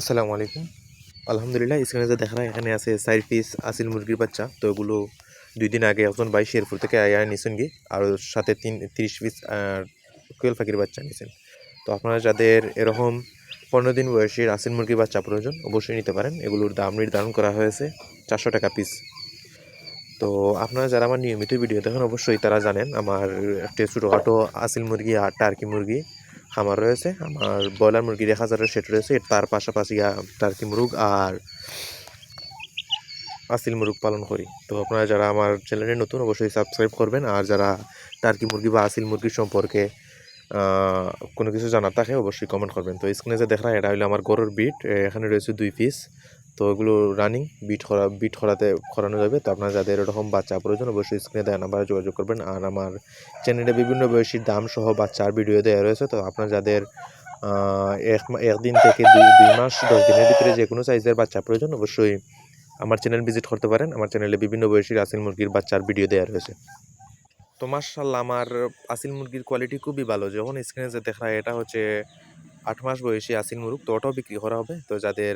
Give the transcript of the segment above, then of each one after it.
আসসালামু আলাইকুম। আলহামদুলিল্লাহ, স্ক্রিনে যে দেখা এখানে আছে চার পিস আসিল মুরগির বাচ্চা। তো এগুলো দুই দিন আগে একজন ভাই শেরপুর থেকে আয়া নিছেন গি আর সাথে তিন, তিরিশ পিস কোয়েল পাখির বাচ্চা নিছেন। তো আপনারা যাদের এরকম পনেরো দিন বয়সের আসিল মুরগির বাচ্চা প্রয়োজন, অবশ্যই নিতে পারেন। এগুলোর দাম নির্ধারণ করা হয়েছে চারশো টাকা পিস তো আপনারা যারা আমার নিয়মিত ভিডিও দেখেন, অবশ্যই তারা জানেন, আমার একটা ছোটোখাটো আসিল মুরগি আর টার্কি মুরগি। খামার রয়েছে, আমার ব্রয়লার মুরগির এক হাজারের সেট রয়েছে, তার পাশাপাশি টার্কি মুরগ আর আসিল মুরগ পালন করি। তো আপনারা যারা আমার চ্যানেলে নতুন, অবশ্যই সাবস্ক্রাইব করবেন, আর যারা টার্কি মুরগি বা আসিল মুরগির সম্পর্কে কোনো কিছু জানার থাকে, অবশ্যই কমেন্ট করবেন। তো স্ক্রিনে যে দেখা এটা হলো আমার গরুর বিট এখানে রয়েছে দুই পিস তো এগুলো রানিং বিট করা বিট করাতে করানো যাবে। তো আপনারা যাদের এরকম বাচ্চা প্রয়োজন, অবশ্যই স্ক্রিনে দেওয়া নাম্বারে যোগাযোগ করবেন। আর আমার চ্যানেলে বিভিন্ন বয়সীর দাম সহ বাচ্চার ভিডিও দেওয়া রয়েছে। তো আপনার যাদের এক একদিন থেকে দুই মাস, দশ দিনের ভিতরে যে কোনো সাইজের বাচ্চা প্রয়োজন, অবশ্যই আমার চ্যানেল ভিজিট করতে পারেন। আমার চ্যানেলে বিভিন্ন বয়সীর আসিল মুরগির বাচ্চার ভিডিও দেওয়া রয়েছে। তো মার্শাল্লাহ আমার আসিল মুরগির কোয়ালিটি খুবই ভালো। যখন স্ক্রিনে যে দেখা, এটা হচ্ছে আট মাস বয়সী আসিল মুরগ, তো ওটাও বিক্রি করা হবে। তো যাদের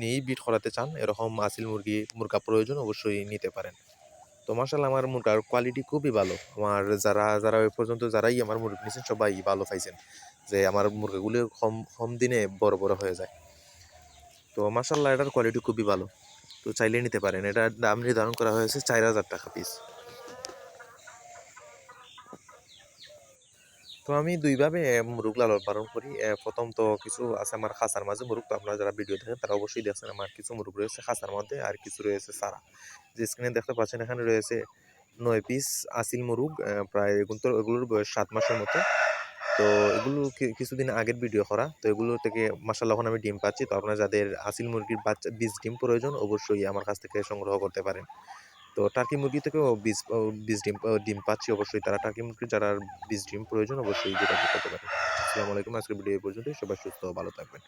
নিয়েই বিট করাতে চান, এরকম আসিল মুরগি, মুরগা প্রয়োজন অবশ্যই নিতে পারেন। তো মার্শাল আমার মুরগার কোয়ালিটি খুবই ভালো। আমার যারা যারা ওই পর্যন্ত যারাই আমার মুরগি নিয়েছেন সবাই ভালো পাইছেন, যে আমার মুরগাগুলো কম কম দিনে বড় বড় হয়ে যায়। তো মার্শাল্লাহ এটার কোয়ালিটি খুবই ভালো। তো চাইলে নিতে পারেন। এটার দাম নির্ধারণ করা হয়েছে চার হাজার টাকা পিস তো আমি দুইভাবে মুরগ লালন পালন করি। প্রথম তো কিছু আছে আমার খাসার মাঝে মুরগ, তো আপনারা যারা ভিডিও দেখেন তারা অবশ্যই দেখছেন আমার কিছু মুরগ রয়েছে খাসার মধ্যে আর কিছু রয়েছে সারা যে স্ক্রিনে দেখতে পাচ্ছেন এখানে রয়েছে নয় পিস আসিল মুরগ প্রায় এগুলো তো এগুলোর বয়স সাত মাসের মতো। তো এগুলো কিছুদিন আগের ভিডিও করা। তো এগুলো থেকে মাসাল্লাহ এখন আমি ডিম পাচ্ছি। তো আপনারা যাদের আসিল মুরগির বাচ্চা, বীজ ডিম প্রয়োজন অবশ্যই আমার কাছ থেকে সংগ্রহ করতে পারেন। তো টার্কি মুরগি থেকেও বীজ বীজ ডিম ডিম পাচ্ছি অবশ্যই। তারা টার্কি মুরগি, যারা বীজ ডিম প্রয়োজন অবশ্যই যেটা করতে পারে। আসসালামু আলাইকুম, আজকের ভিডিও পর্যন্ত সবাই সুস্থ ভালো থাকবেন।